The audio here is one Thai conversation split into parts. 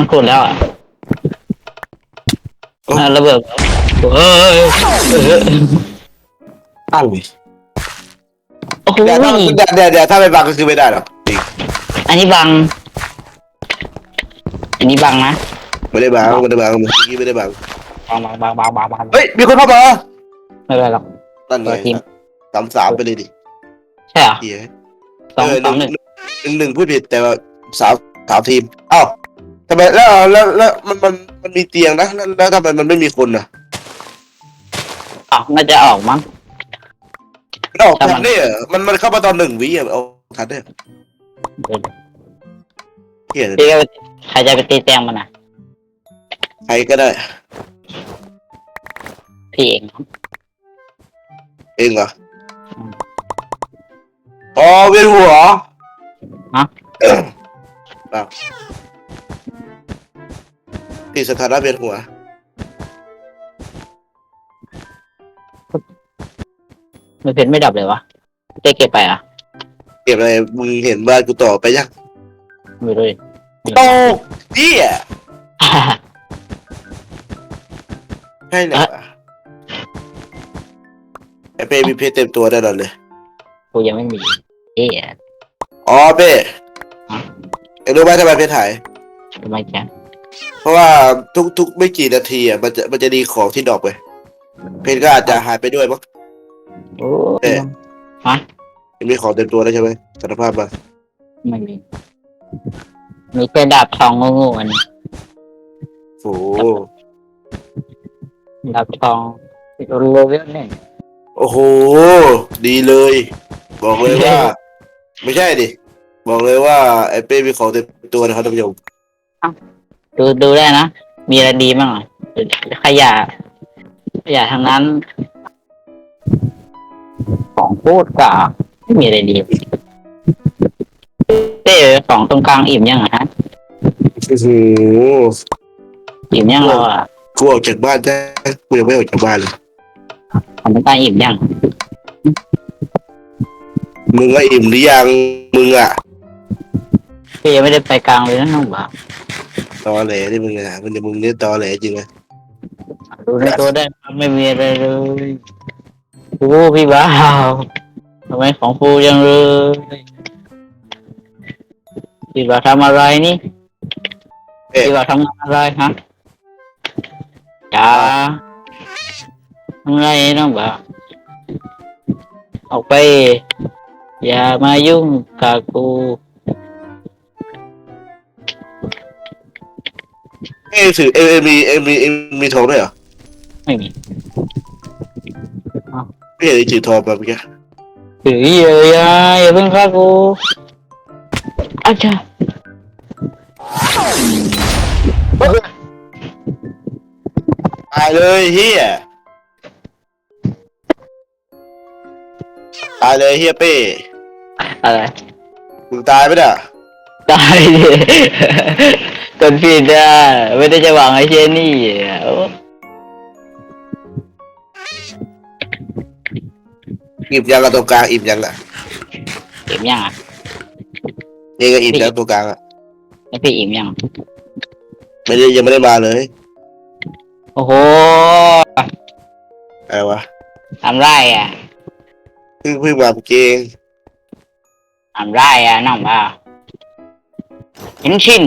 มันขุดแล้วอะอะระเบิดเออเออเออตั้งดิโอ้โหเดี๋ยวถ้าเดี๋ยวเดี๋ยวเดี๋ยวถ้าไม่บังก็คือไม่ได้หรอกจริงอันนี้บัง อันนี้บังนะไม่ได้บังไม่ได้บังเมื่อกี้ไม่ได้บังบังบังบังบังบังบังเฮ้ยมีคนเข้ามาไม่เป็นไรหรอกนั่นไงเปิดทีม สามสามไปเลยดิใช่เหรอเหี้ยสองเออสองหนึ่งหนึ่งหนึ่งพูดผิดแต่ว่าสาวสาวทีมอ้าว ทำไมแล้วแล้วแล้วมันมันมันมีเตียงนะแล้วแล้วทำไมมันไม่มีคนอะออกน่าจะออกมั้ง มันออกทันเนี่ยมันมันเข้ามาตอนหนึ่งวิอะเอาทันเนี่ยเหี้ยพี่ก็ใครจะไปตีแตงมันอะ ใครก็ได้ พี่เองเองเหรออืมอ๋อเวียนหัวฮะ อ้าว ติดสถานะเวียนหัว มันเพชรไม่ดับเลยวะเจ๊เก็บไปอะเก็บอะไรมึงเห็นบ้านกูต่อไปยังไม่รู้ดิโอ้เหี้ยใช่เหรอไอเป้มีเพชรเต็มตัวแน่นอนเลย กูยังไม่มีเอ๊ะอ๋อเป้ฮะเอ็งรู้ไหมทำไมเพชรหายทำไมจ๊ะ เพราะว่าทุกทุกไม่กี่นาทีอะมันจะมันจะดีของที่ดรอกไป เพชรก็อาจจะหายไปด้วยมั้งโอ้เอ๊ะยังมีของเต็มตัวแล้วใช่ไหมสารภาพมาไม่มีมีแค่ดาบทองโง่ๆอันนี้โอ้โหดาบทองโรเวลเนี่ยโอ้โห ดีเลย บอกเลยว่า ไม่ใช่ดิ บอกเลยว่าไอเป้มีของเต็มตัวนะครับท่านผู้ชม ดูดูได้นะ มีอะไรดีบ้างอะขยะขยะทางนั้น ของพูดกว่าไม่มีอะไรดีเต้ของตรงกลางอิ่มยังอะฮะโอ้โหอิ่มยังเราอะกูออกจากบ้านได้กูยังไม่ออกจากบ้านเลยของตรงกลางอิ่มยังมึงก็อิ่มหรือยังมึงอะพี่ยังไม่ได้ไปกลางเลยนะน้องบ่าว ตอแหลที่มึงอะมันจะมึงเนี่ยตอแหลจริงไหมดูในตัวได้ครับไม่มีอะไรเลยโอ้พี่บ่าวทำไมของฟูยังเลยพี่บ่าวทำอะไรนี่พี่บ่าวทำงานอะไรฮะจ้าทำอะไรน้องบ่าวออกไป อย่ามายุ่งกับกู เอ้ยถือเอ็มมีเอ็มมีเอ็มมีทองด้วยเหรอไม่มีไม่เห็นไอ้ถือทองมาเมื่อกี้ถือเยอะอย่าอย่าเพิ่งฆ่ากูอาจารย์ตายเลยเฮียตายเลยเฮียเป้อะไรมึงตายไปเนี่ย ตายดิ กดผิดอะไม่ได้จะหวังไอ้เชนนี่อะโอ้อิ่มยังกับตรงกลางอิ่มยังอะอิ่มยังอะนี่ก็อิ่มยังตรงกลางอะไอพี่อิ่มยัง ไม่ได้ยังไม่ได้มาเลยโอ้โหอะไรวะทำไรอะเพิ่งเพิ่งมาเมื่อกี้เองทำไรอะน้องบ่าวเห็นชิน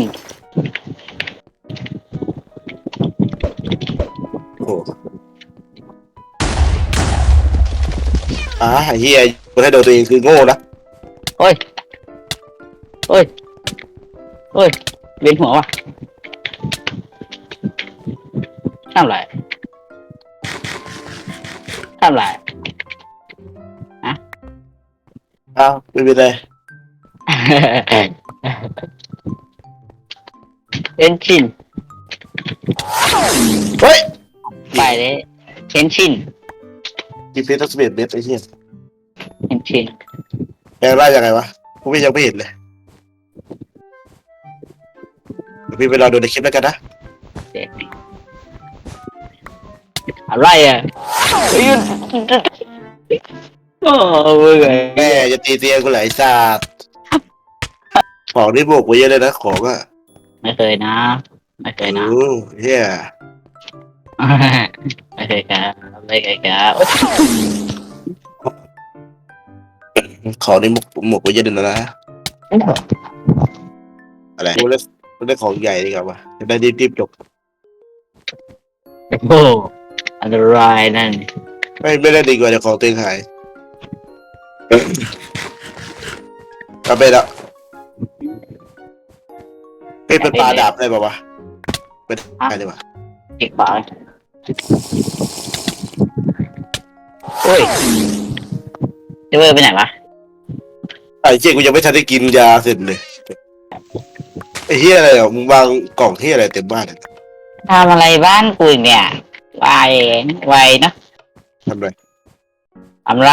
อ่าเฮียคนให้โดนตัวเองคือโง่นะโอ้ยโอ้ยโอ้ยเวียนหัวว่ะทำไรทำไรอ้าวไม่เป็นไรเห็นชิน เฮ้ย ไปเลยเห็นชิน จีเพชรทั้งสิบเอ็ดเมตรไอ้เหี้ยเห็นชินแปลงร่างยังไงวะกูไม่ยังไม่เห็นเลยเดี๋ยวพี่ไปรอดูในคลิปแล้วกันนะเด็กอะไรอะเฮ้ยโอ้ยแม่จะตีเตียงกูไหลายซาดของที่บวกไว้เยอะเลยนะของอะไม่เคยนะ ไม่เคยนะโอ้เฮีย ไม่เคยครับไม่เคยครับของนี่หมกหมกไว้เยอะเลยนะอะไรกูเล่นกูเล่นของใหญ่ดีกว่าจะได้รีบๆจบโอ้อันตรายนั่นไม่ไม่ได้ดีกว่าเดี๋ยวของตัวเองหายกลับไปแล้วเอ้ยเป็นปลาดาบได้ป่าวะเป็นได้ดีกว่าอีกปาก โอ้ยเจเวอร์ไปไหนวะไอ้เจ๊กูยังไม่ทันได้กินยาเสร็จเลยไอ้เฮียอะไรอะมึงวางกล่องที่อะไรเต็มบ้านเนี่ยทำอะไรบ้านกูอีกเนี่ยไวไวนะทำไรทำไร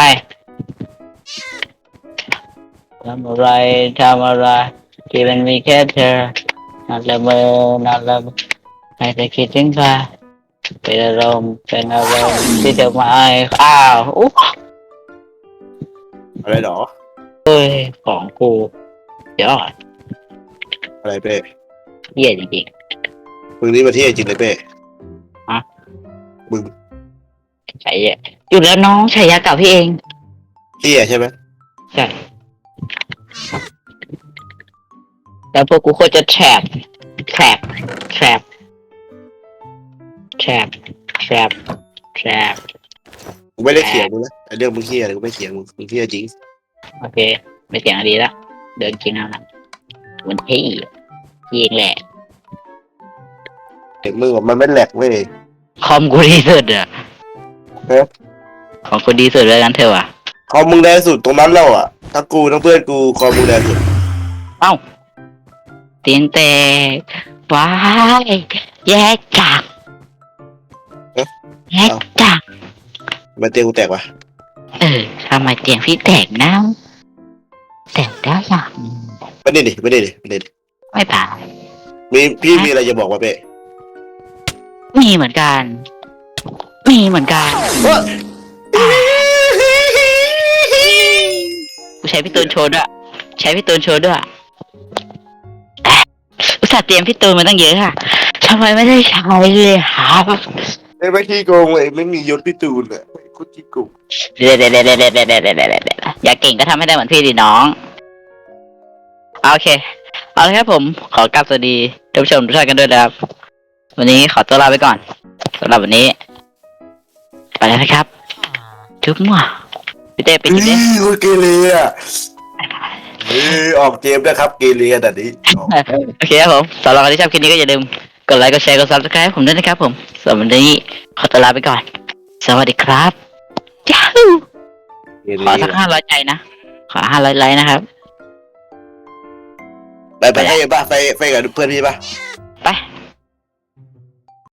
ทำอะไรทำอะไรที่มันมีแค่เธอนัดละเมอนัดละเมอให้เธอคิดถึงใคร เป็นอารมณ์เป็นอารมณ์ที่เธอมาอ้ายอ้าวอุ๊ยอะไรหรอ เอ้ยของกูยอดอะไรเป้เยี่ยจริง มึงนี่มาเที่ยวจริงเลยเป้ๆใช่เยี่ยอยู่แล้วน้องชายากับพี่เองเที่ยใช่ไหมใช่ แล้วพวกกูโคตรจะแทรปแทรปแทรป แทรปแทรปแทรปกูไม่ได้เถียงมึงนะไอ้เรื่องมึงเที่ยอะไรกูไม่เถียงมึงมึงเที่ยจริงโอเค ไม่เสียงดีแล้วเดินกินเอาละมันเที่ยิงแหละเด็กมึงบอกมันไม่แหลกเว้ย คอมกูดีสุดอะเอ๊ะ ของกูดีสุดเลยกันเถอะวะคอมมึงแรงสุดตรงนั้นแล้วอะทั้งกูทั้งเพื่อนกูคอมมึงแรงสุดตีนแตกว้ายแยกจาก แยกจากทำไมาเตียงกูแตกวะเออทำไมเตียงพี่แตกน้ำแตกได้ยังไม่ได้ดิไม่ได้ดิไม่ได้ดิไม่ผ่ามีพี่มีอะไรจะบอกวะเป้มีเหมือนกัน มีเหมือนกันกูใช้พี่ตูนโชว์ด้วยใช้พี่ตูนโชว์ด้วยอะอุตส่าห์เตรียมพี่ตูนมาตั้งเยอะค่ะทำไมไม่ได้ใช้เลยครับ ไอ้ไม่ที่โกงเลยไม่มียศพี่ตูนอะไอ้คุขี้โกงเดี๋ยวเดี๋ยวเดี๋ยวเดี๋เดี๋เดี๋เดี๋ยวอยากเก่งก็ทำให้ได้เหมือนพี่ดิน้อง โอเค เอาละครับผม ขอกลับสวัสดีท่านผู้ชมทุกท่านกันด้วยนะครับ วันนี้ขอตัวลาไปก่อนสำหรับวันนี้ ไปแล้วนะครับ จุ๊บมั่วพี่เต้ไปกินเต้ นี่คุณเกเรอะเออออกเกมนะครับเกเรขแต่นี้ โอเคครับผมสำหรับใคนที่ชอบคลิปนี้ก็อย่าลืม กดไลค์กดแชร์กดซับสไครต์ผมด้วยนะครับผมสำหรับวันนี้ขอตัวลาไปก่อน สวัสดีครับจ้าเกเรขอสักห้าร้อยใจนะ ขอห้าร้อยไลค์นะครับ ไปไปให้ป่ะไปไปกับเพื่อนพี่ป่ะ